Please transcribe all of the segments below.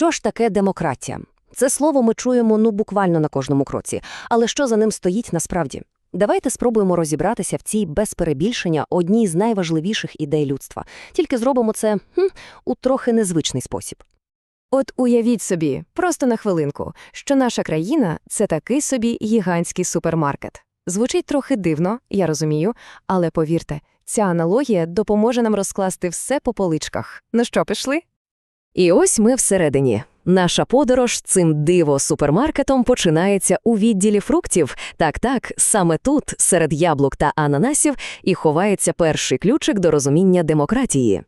Що ж таке демократія? Це слово ми чуємо ну буквально на кожному кроці, але що за ним стоїть насправді? Давайте спробуємо розібратися в цій без перебільшення одній з найважливіших ідей людства. Тільки зробимо це хм, у трохи незвичний спосіб. От уявіть собі, просто на хвилинку, що наша країна це такий собі гігантський супермаркет. Звучить трохи дивно, я розумію, але повірте, ця аналогія допоможе нам розкласти все по поличках. Ну що, пішли? І ось ми всередині. Наша подорож цим диво-супермаркетом починається у відділі фруктів. Так-так, саме тут, серед яблук та ананасів, і ховається перший ключик до розуміння демократії.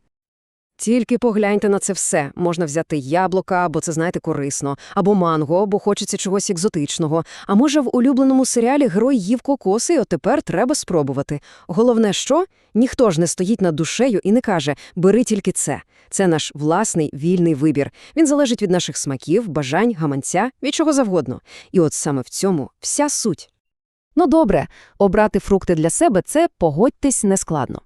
Тільки погляньте на це все. Можна взяти яблука, бо це, знаєте, корисно, або манго, бо хочеться чогось екзотичного. А може, в улюбленому серіалі герой їв кокоси, і тепер треба спробувати. Головне, що? Ніхто ж не стоїть над душею і не каже «бери тільки це». Це наш власний вільний вибір. Він залежить від наших смаків, бажань, гаманця, від чого завгодно. І от саме в цьому вся суть. Ну добре, обрати фрукти для себе – це, погодьтесь, нескладно.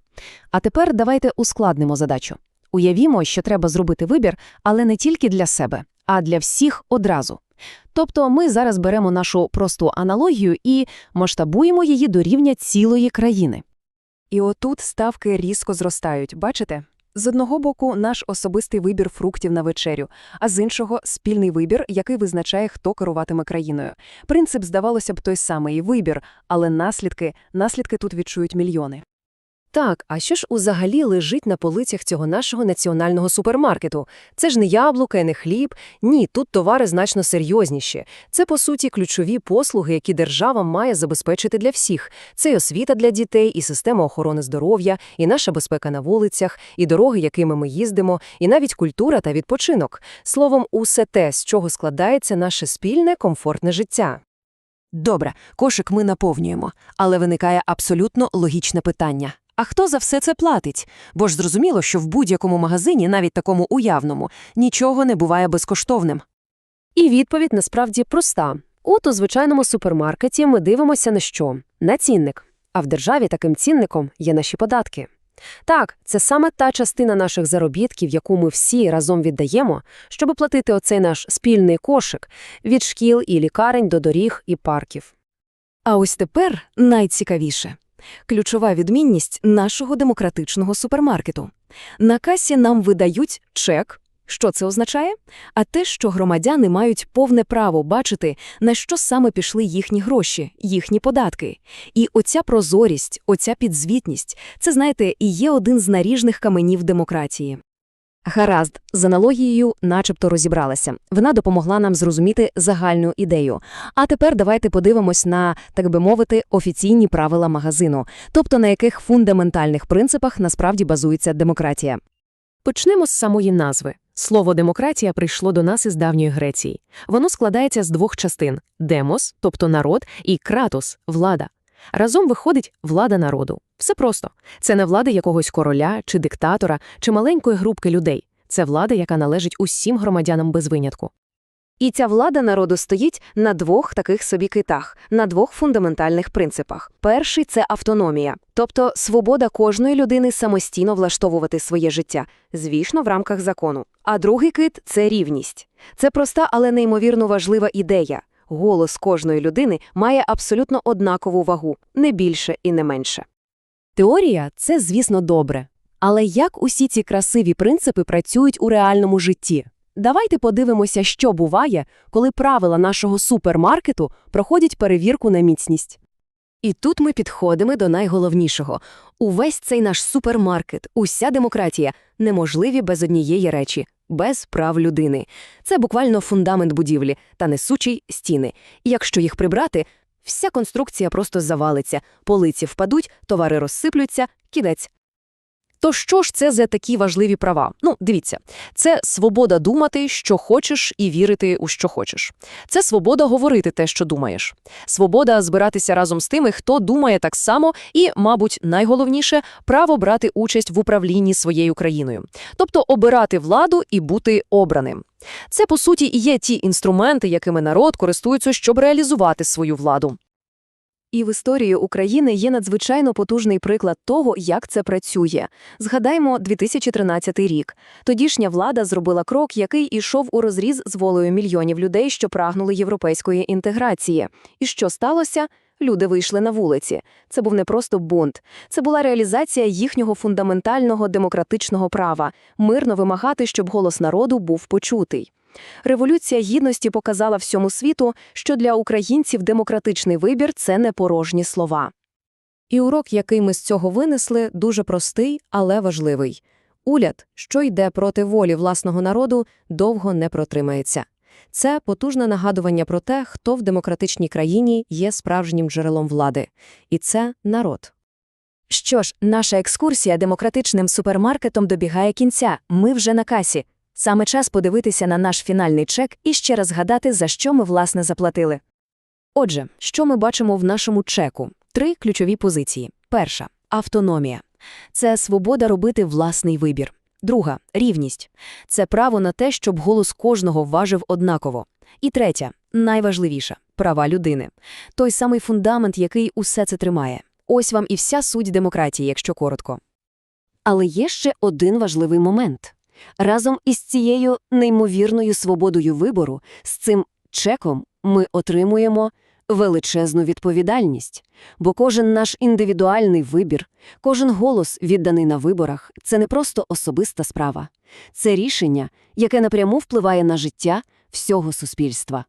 А тепер давайте ускладнимо задачу. Уявімо, що треба зробити вибір, але не тільки для себе, а для всіх одразу. Тобто ми зараз беремо нашу просту аналогію і масштабуємо її до рівня цілої країни. І отут ставки різко зростають, бачите? З одного боку, наш особистий вибір фруктів на вечерю, а з іншого – спільний вибір, який визначає, хто керуватиме країною. Принцип, здавалося б, той самий – вибір, але наслідки, наслідки тут відчують мільйони. Так, а що ж взагалі лежить на полицях цього нашого національного супермаркету? Це ж не яблука не хліб. Ні, тут товари значно серйозніші. Це, по суті, ключові послуги, які держава має забезпечити для всіх. Це і освіта для дітей, і система охорони здоров'я, і наша безпека на вулицях, і дороги, якими ми їздимо, і навіть культура та відпочинок. Словом, усе те, з чого складається наше спільне комфортне життя. Добре, кошик ми наповнюємо, але виникає абсолютно логічне питання. А хто за все це платить? Бо ж зрозуміло, що в будь-якому магазині, навіть такому уявному, нічого не буває безкоштовним. І відповідь насправді проста. От у звичайному супермаркеті ми дивимося на що? На цінник. А в державі таким цінником є наші податки. Так, це саме та частина наших заробітків, яку ми всі разом віддаємо, щоб платити оцей наш спільний кошик від шкіл і лікарень до доріг і парків. А ось тепер найцікавіше. Ключова відмінність нашого демократичного супермаркету. На касі нам видають чек. Що це означає? А те, що громадяни мають повне право бачити, на що саме пішли їхні гроші, їхні податки. І оця прозорість, оця підзвітність – це, знаєте, і є один з наріжних каменів демократії. Гаразд, з аналогією начебто розібралася. Вона допомогла нам зрозуміти загальну ідею. А тепер давайте подивимось на, так би мовити, офіційні правила магазину, тобто на яких фундаментальних принципах насправді базується демократія. Почнемо з самої назви. Слово демократія прийшло до нас із давньої Греції. Воно складається з двох частин: демос, тобто народ, і кратос влада. Разом виходить влада народу. Все просто. Це не влада якогось короля чи диктатора, чи маленької групки людей. Це влада, яка належить усім громадянам без винятку. І ця влада народу стоїть на двох таких собі китах, на двох фундаментальних принципах. Перший це автономія, тобто свобода кожної людини самостійно влаштовувати своє життя, звісно, в рамках закону. А другий кит це рівність. Це проста, але неймовірно важлива ідея. Голос кожної людини має абсолютно однакову вагу, не більше і не менше. Теорія це, звісно, добре. Але як усі ці красиві принципи працюють у реальному житті? Давайте подивимося, що буває, коли правила нашого супермаркету проходять перевірку на міцність. І тут ми підходимо до найголовнішого. Увесь цей наш супермаркет, уся демократія неможливі без однієї речі – без прав людини. Це буквально фундамент будівлі та несучий стіни. І якщо їх прибрати, вся конструкція просто завалиться, полиці впадуть, товари розсиплються, кінець. То що ж це за такі важливі права? Ну, дивіться, це свобода думати, що хочеш, і вірити у що хочеш. Це свобода говорити те, що думаєш. Свобода збиратися разом з тими, хто думає так само, і, мабуть, найголовніше право брати участь в управлінні своєю країною, тобто обирати владу і бути обраним. Це, по суті, і є ті інструменти, якими народ користується, щоб реалізувати свою владу. І в історії України є надзвичайно потужний приклад того, як це працює. Згадаймо 2013 рік. Тодішня влада зробила крок, який ішов у розріз з волею мільйонів людей, що прагнули європейської інтеграції. І що сталося? Люди вийшли на вулиці. Це був не просто бунт. Це була реалізація їхнього фундаментального демократичного права – мирно вимагати, щоб голос народу був почутий. Революція Гідності показала всьому світу, що для українців демократичний вибір – це не порожні слова. І урок, який ми з цього винесли, дуже простий, але важливий. Уряд, що йде проти волі власного народу, довго не протримається. Це потужне нагадування про те, хто в демократичній країні є справжнім джерелом влади. І це народ. Що ж, наша екскурсія демократичним супермаркетом добігає кінця. Ми вже на касі. Саме час подивитися на наш фінальний чек і ще раз згадати, за що ми, власне, заплатили. Отже, що ми бачимо в нашому чеку? Три ключові позиції. Перша – автономія. Це свобода робити власний вибір. Друга – рівність. Це право на те, щоб голос кожного важив однаково. І третя – найважливіша – права людини. Той самий фундамент, який усе це тримає. Ось вам і вся суть демократії, якщо коротко. Але є ще один важливий момент. Разом із цією неймовірною свободою вибору, з цим чеком ми отримуємо величезну відповідальність. Бо кожен наш індивідуальний вибір, кожен голос, відданий на виборах, це не просто особиста справа. Це рішення, яке напряму впливає на життя всього суспільства.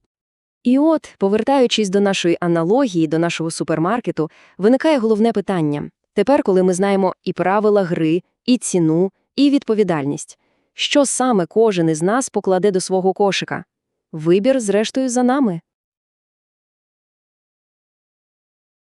І от, повертаючись до нашої аналогії, до нашого супермаркету, виникає головне питання. Тепер, коли ми знаємо і правила гри, і ціну, і відповідальність, що саме кожен із нас покладе до свого кошика? Вибір, зрештою, за нами.